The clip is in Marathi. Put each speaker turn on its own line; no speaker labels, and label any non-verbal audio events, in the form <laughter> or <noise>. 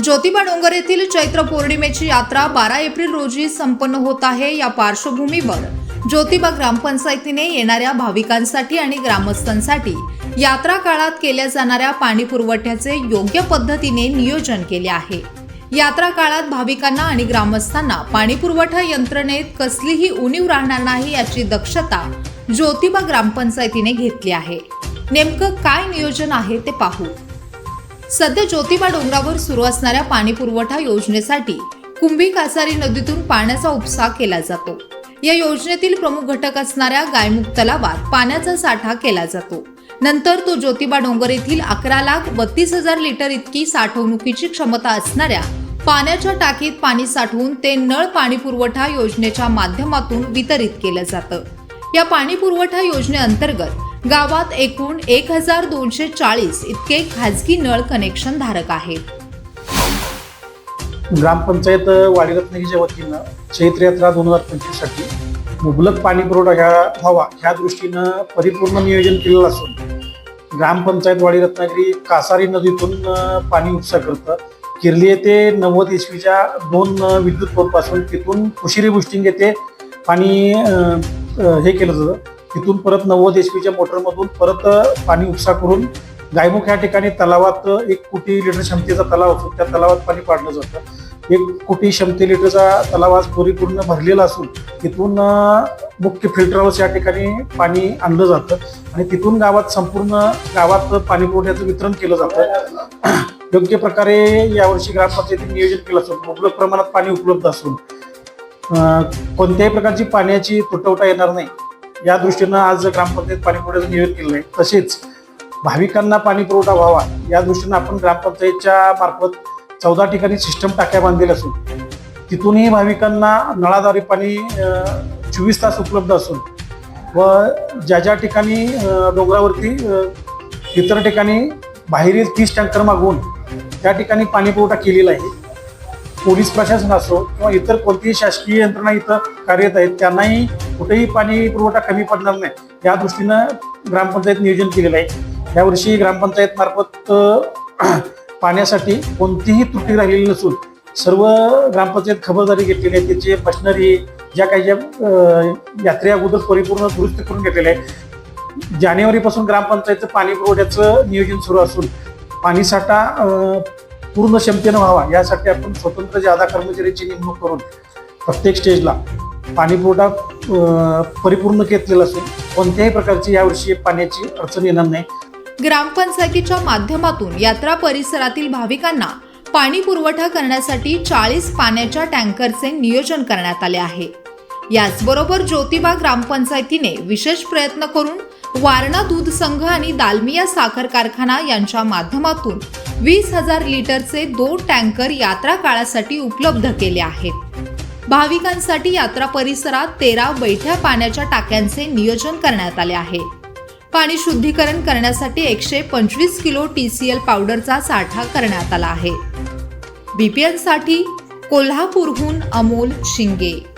ज्योतिबा डोंगर येथील चैत्र पौर्णिमेची यात्रा बारा एप्रिल रोजी संपन्न होत आहे. या पार्श्वभूमीवर ज्योतिबा ग्रामपंचायतीने येणाऱ्या भाविकांसाठी आणि ग्रामस्थांसाठी यात्रा काळात केल्या जाणाऱ्या पाणी पुरवठ्याचे योग्य पद्धतीने नियोजन केले आहे. यात्रा काळात भाविकांना आणि ग्रामस्थांना पाणी पुरवठा यंत्रणेत कसलीही उणीव राहणार नाही याची दक्षता ज्योतिबा ग्रामपंचायतीने घेतली आहे. नेमकं काय नियोजन आहे ते पाहू. सध्या ज्योतिबा डोंगरावर सुरू असणाऱ्या पाणी पुरवठा योजनेसाठी कुंभी कासारी नदीतून पाण्याचा उपसा केला जातो. या योजनेतील प्रमुख घटक असणाऱ्या गायमुख तलावात पाण्याचा साठा केला जातो. नंतर तो ज्योतिबा डोंगर येथील अकरा लाख बत्तीस हजार लिटर इतकी साठवणुकीची क्षमता असणाऱ्या पाण्याच्या टाकीत पाणी साठवून ते नळ पाणी पुरवठा योजनेच्या माध्यमातून वितरित केलं जातं. या पाणी पुरवठा योजनेअंतर्गत गावात एकूण एक हजार दोनशे चाळीस इतके खाजगी नळ कनेक्शन धारक आहेत.
ग्रामपंचायत वाडी रत्नागिरीच्या वतीनं चैत्र यात्रा दोन हजार पंचवीससाठी मुबलक पाणी पुरवठा ह्या व्हावा ह्या दृष्टीनं परिपूर्ण नियोजन केलेलं असून ग्रामपंचायत वाडी रत्नागिरी कासारी नदीतून पाणी उपसा करतं. किर्ली येथे नव्वद इसवीच्या दोन विद्युत पंपासून तिथून कुशिरी बुस्टिंग येथे पाणी हे केलं जातं. तिथून परत नव्वद एचपीच्या मोटरमधून परत पाणी उपसा करून गायमुख या ठिकाणी तलावात एक कोटी लिटर क्षमतेचा तलाव असतो. त्या तलावात पाणी पाडलं जातं. एक कोटी क्षमते लिटरचा तलाव आज परिपूर्ण भरलेला असून तिथून मुख्य फिल्टरवर या ठिकाणी पाणी आणलं जातं. आणि तिथून गावात संपूर्ण गावात पाणी पुरवठ्याचं वितरण केलं जातं. <clears throat> योग्य प्रकारे यावर्षी ग्रामपंचायतीने नियोजन केलं असून मुबलक प्रमाणात पाणी उपलब्ध असून कोणत्याही प्रकारची पाण्याची तुटवटा येणार नाही. या दृष्टीनं आज ग्रामपंचायत पाणीपुरवठ्याचं नियोजन केलं आहे तसेच भाविकांना पाणी पुरवठा व्हावा या दृष्टीनं आपण ग्रामपंचायतच्या मार्फत चौदा ठिकाणी सिस्टम टाक्या बांधलेल्या असून तिथूनही भाविकांना नळाद्वारे पाणी चोवीस तास उपलब्ध असून व ज्या ज्या ठिकाणी डोंगरावरती इतर ठिकाणी बाहेरील तीस टँकर मागवून त्या ठिकाणी पाणीपुरवठा केलेला आहे. पोलीस प्रशासन असो किंवा इतर कोणतीही शासकीय यंत्रणा इथं कार्यरत आहेत त्यांनाही कुठेही पाणी पुरवठा कमी पडणार नाही. या दृष्टीनं ग्रामपंचायत नियोजन केलेलं आहे. यावर्षी ग्रामपंचायत मार्फत <clears throat> पाण्यासाठी कोणतीही त्रुटी राहिलेली नसून सर्व ग्रामपंचायत खबरदारी घेतलेली आहे त्याचे मशनरी ज्या काही ज्या यात्रे अगोदर परिपूर्ण दुरुस्त करून घेतलेले आहे जानेवारीपासून ग्रामपंचायतचं पाणी पुरवठ्याचं नियोजन सुरू असून पाणीसाठा पूर्ण क्षमतेनं व्हावा यासाठी आपण स्वतंत्र जादा कर्मचाऱ्यांची नेमणूक करून प्रत्येक स्टेजला पाणीपुरवठा परिपूर्ण घेतलेला असेल कोणत्याही प्रकारची यावर्षी पाण्याची अडचण येणार नाही.
ग्रामपंचायतीच्या माध्यमातून यात्रा परिसरातील भाविकांना पाणी पुरवठा करण्यासाठी चाळीस पाण्याच्या टँकरचे नियोजन करण्यात आले आहे. याचबरोबर ज्योतिबा ग्रामपंचायतीने विशेष प्रयत्न करून वारणा दूध संघ आणि दालमिया साखर कारखाना यांच्या माध्यमातून वीस हजार लिटरचे दोन टँकर यात्रा काळासाठी उपलब्ध केले आहेत. भाविकांसाठी यात्रा परिसरात तेरा बैठ्या पाण्याच्या टाक्यांचे नियोजन करण्यात आले आहे. पाणी शुद्धीकरण करण्यासाठी एकशे पंचवीस किलो टी सी एल पावडरचा साठा करण्यात आला आहे. बीपीएलसाठी कोल्हापूरहून अमोल शिंगे.